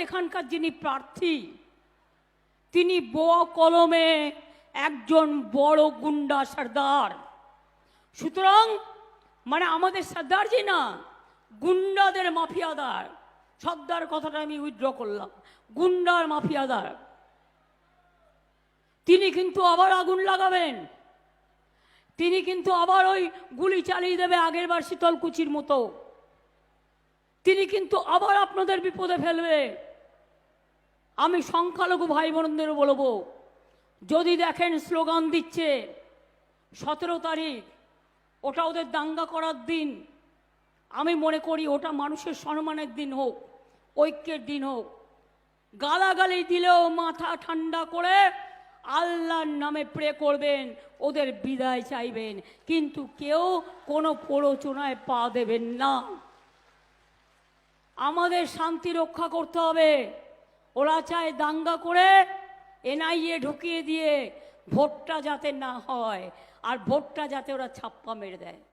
এখানকার যিনি প্রার্থী, তিনি বোয়া কলমে একজন বড় গুন্ডা সর্দার। সুতরাং মানে আমাদের সর্দার সর্দারজি না, গুন্ডাদের মাফিয়াদার। সর্দার কথাটা আমি উইথড্র করলাম। গুন্ডার মাফিয়াদার। তিনি কিন্তু আবার আগুন লাগাবেন। তিনি কিন্তু আবার ওই গুলি চালিয়ে দেবে আগের বার শীতলকুচির মতো। তিনি কিন্তু আবার আপনাদের বিপদে ফেলবে। আমি সংখ্যালঘু ভাই বোনদের বলব, যদি দেখেন স্লোগান দিচ্ছে, সতেরো তারিখ, ওটা ওদের দাঙ্গা করার দিন। আমি মনে করি ওটা মানুষের সম্মানের দিন হোক, ঐক্যের দিন হোক। গালাগালি দিলেও মাথা ঠান্ডা করে আল্লাহর নামে প্রে করবেন, ওদের বিদায় চাইবেন। কিন্তু কেউ কোনো প্ররোচনায় পা দেবেন না। আমাদের শান্তি রক্ষা করতে হবে। ওরা চায় দাঙ্গা করে এনআইএ ঢুকিয়ে দিয়ে ভোটটা যাতে না হয়, আর ভোটটা যাতে ওরা ছাপ্পা মেরে দেয়।